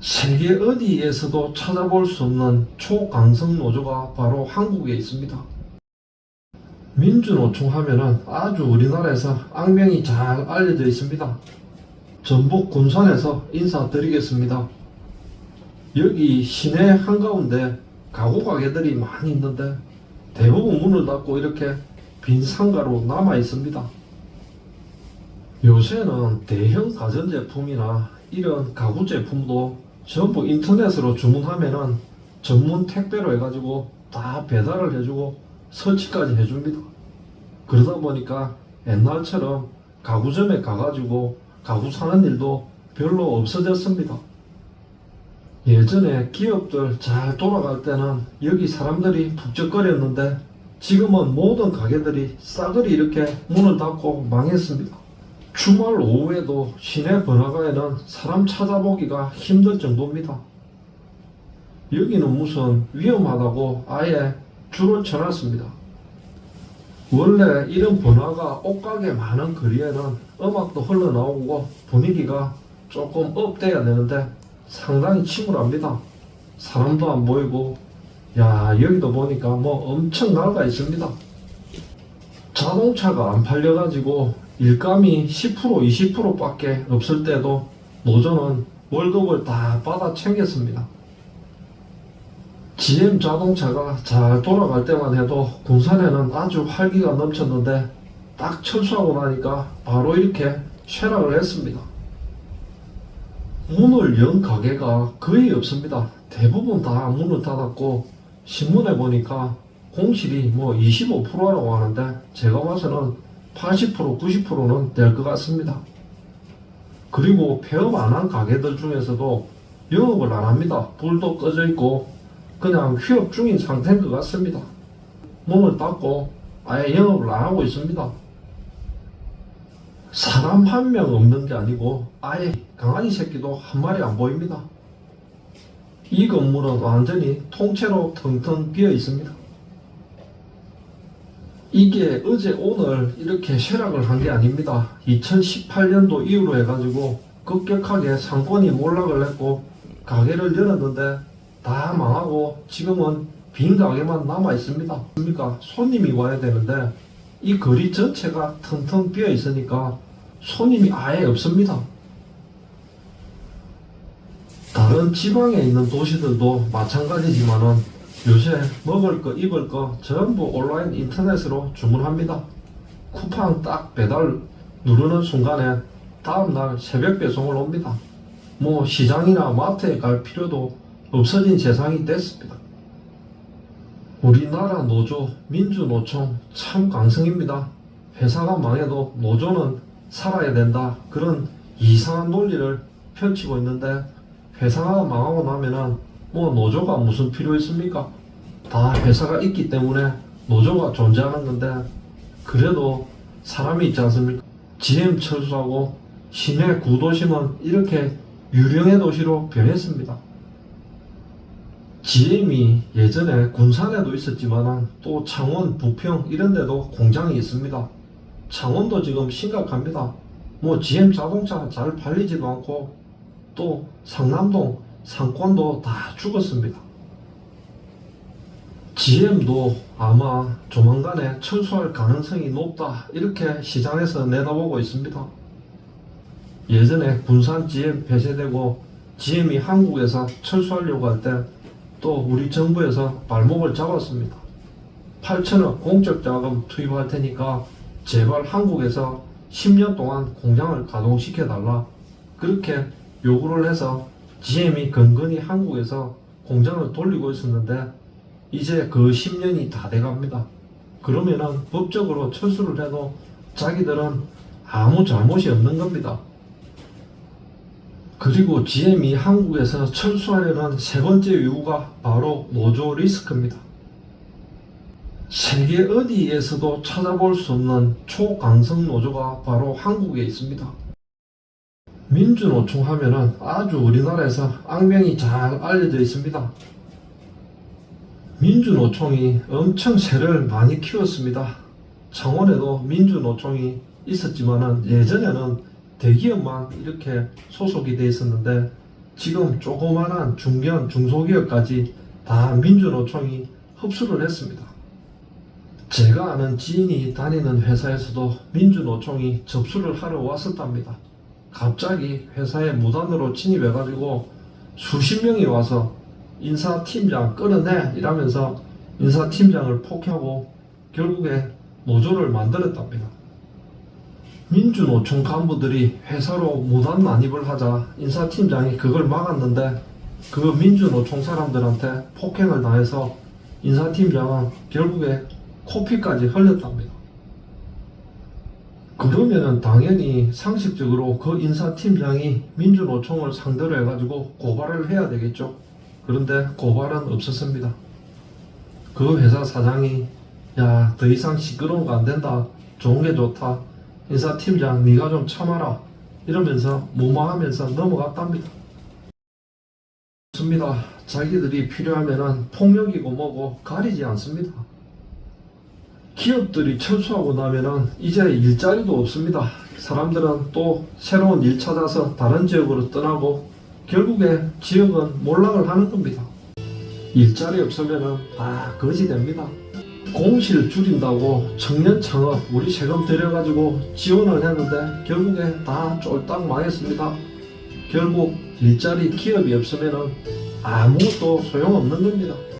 세계 어디에서도 찾아볼 수 없는 초강성 노조가 바로 한국에 있습니다. 민주노총 하면은 아주 우리나라에서 악명이 잘 알려져 있습니다. 전북 군산에서 인사드리겠습니다. 여기 시내 한가운데 가구 가게들이 많이 있는데 대부분 문을 닫고 이렇게 빈 상가로 남아 있습니다. 요새는 대형 가전제품이나 이런 가구 제품도 전부 인터넷으로 주문하면은 전문 택배로 해가지고 다 배달을 해주고 설치까지 해줍니다. 그러다 보니까 옛날처럼 가구점에 가가지고 가구 사는 일도 별로 없어졌습니다. 예전에 기업들 잘 돌아갈 때는 여기 사람들이 북적거렸는데 지금은 모든 가게들이 싸그리 이렇게 문을 닫고 망했습니다. 주말 오후에도 시내 번화가에는 사람 찾아보기가 힘들 정도입니다. 여기는 무슨 위험하다고 아예 줄을 쳐놨습니다. 원래 이런 번화가 옷가게 많은 거리에는 음악도 흘러나오고 분위기가 조금 업돼야 되는데 상당히 침울합니다. 사람도 안 보이고 야 여기도 보니까 뭐 엄청 낡아 있습니다. 자동차가 안 팔려가지고 일감이 10% 20%밖에 없을 때도 노조는 월급을 다 받아 챙겼습니다. GM 자동차가 잘 돌아갈 때만 해도 군산에는 아주 활기가 넘쳤는데 딱 철수하고 나니까 바로 이렇게 쇠락을 했습니다. 문을 연 가게가 거의 없습니다. 대부분 다 문을 닫았고 신문에 보니까 공실이 뭐 25%라고 하는데 제가 봐서는 80% 90%는 될 것 같습니다. 그리고 폐업 안 한 가게들 중에서도 영업을 안 합니다. 불도 꺼져 있고 그냥 휴업 중인 상태인 것 같습니다. 문을 닫고 아예 영업을 안 하고 있습니다. 사람 한 명 없는 게 아니고 아예 강아지 새끼도 한 마리 안 보입니다. 이 건물은 완전히 통째로 텅텅 비어 있습니다. 이게 어제 오늘 이렇게 쇠락을 한 게 아닙니다. 2018년도 이후로 해가지고 급격하게 상권이 몰락을 했고 가게를 열었는데 다 망하고 지금은 빈 가게만 남아 있습니다. 그러니까 손님이 와야 되는데 이 거리 전체가 텅텅 비어 있으니까 손님이 아예 없습니다. 다른 지방에 있는 도시들도 마찬가지지만은 요새 먹을 거 입을 거 전부 온라인 인터넷으로 주문합니다. 쿠팡 딱 배달 누르는 순간에 다음날 새벽 배송을 옵니다. 뭐 시장이나 마트에 갈 필요도 없어진 세상이 됐습니다. 우리나라 노조 민주노총 참 강성입니다. 회사가 망해도 노조는 살아야 된다 그런 이상한 논리를 펼치고 있는데 회사가 망하고 나면은 뭐 노조가 무슨 필요 있습니까? 다 회사가 있기 때문에 노조가 존재하는 건데 그래도 사람이 있지 않습니까? GM 철수하고 시내 구도심은 이렇게 유령의 도시로 변했습니다. GM이 예전에 군산에도 있었지만 또 창원, 부평 이런 데도 공장이 있습니다. 창원도 지금 심각합니다. 뭐 GM 자동차 잘 팔리지도 않고 또 상남동 상권도 다 죽었습니다. GM도 아마 조만간에 철수할 가능성이 높다 이렇게 시장에서 내다보고 있습니다. 예전에 군산 GM 폐쇄되고 GM이 한국에서 철수하려고 할 때 또 우리 정부에서 발목을 잡았습니다. 8천억 공적 자금 투입할 테니까 제발 한국에서 10년 동안 공장을 가동시켜 달라 그렇게 요구를 해서 GM이 근근히 한국에서 공장을 돌리고 있었는데 이제 그 10년이 다 돼갑니다. 그러면은 법적으로 철수를 해도 자기들은 아무 잘못이 없는 겁니다. 그리고 GM이 한국에서 철수하려는 세 번째 이유가 바로 노조 리스크입니다. 세계 어디에서도 찾아볼 수 없는 초강성 노조가 바로 한국에 있습니다. 민주노총 하면은 아주 우리나라에서 악명이 잘 알려져 있습니다. 민주노총이 엄청 새를 많이 키웠습니다. 창원에도 민주노총이 있었지만은 예전에는 대기업만 이렇게 소속이 돼 있었는데 지금 조그만한 중견 중소기업까지 다 민주노총이 흡수를 했습니다. 제가 아는 지인이 다니는 회사에서도 민주노총이 접수를 하러 왔었답니다. 갑자기 회사에 무단으로 침입해가지고 수십 명이 와서 인사팀장 끌어내 이라면서 인사팀장을 폭행하고 결국에 노조를 만들었답니다. 민주노총 간부들이 회사로 무단 난입을 하자 인사팀장이 그걸 막았는데 그 민주노총 사람들한테 폭행을 당해서 인사팀장은 결국에 코피까지 흘렸답니다. 그러면은 당연히 상식적으로 그 인사팀장이 민주노총을 상대로 해가지고 고발을 해야 되겠죠. 그런데 고발은 없었습니다. 그 회사 사장이 야 더 이상 시끄러운 거 안 된다. 좋은 게 좋다. 인사팀장 네가 좀 참아라. 이러면서 무마하면서 넘어갔답니다. 좋습니다. 자기들이 필요하면은 폭력이고 뭐고 가리지 않습니다. 기업들이 철수하고 나면은 이제 일자리도 없습니다. 사람들은 또 새로운 일 찾아서 다른 지역으로 떠나고 결국에 지역은 몰락을 하는 겁니다. 일자리 없으면은 다 거지 됩니다. 공실 줄인다고 청년 창업 우리 세금 들여가지고 지원을 했는데 결국에 다 쫄딱 망했습니다. 결국 일자리 기업이 없으면은 아무것도 소용없는 겁니다.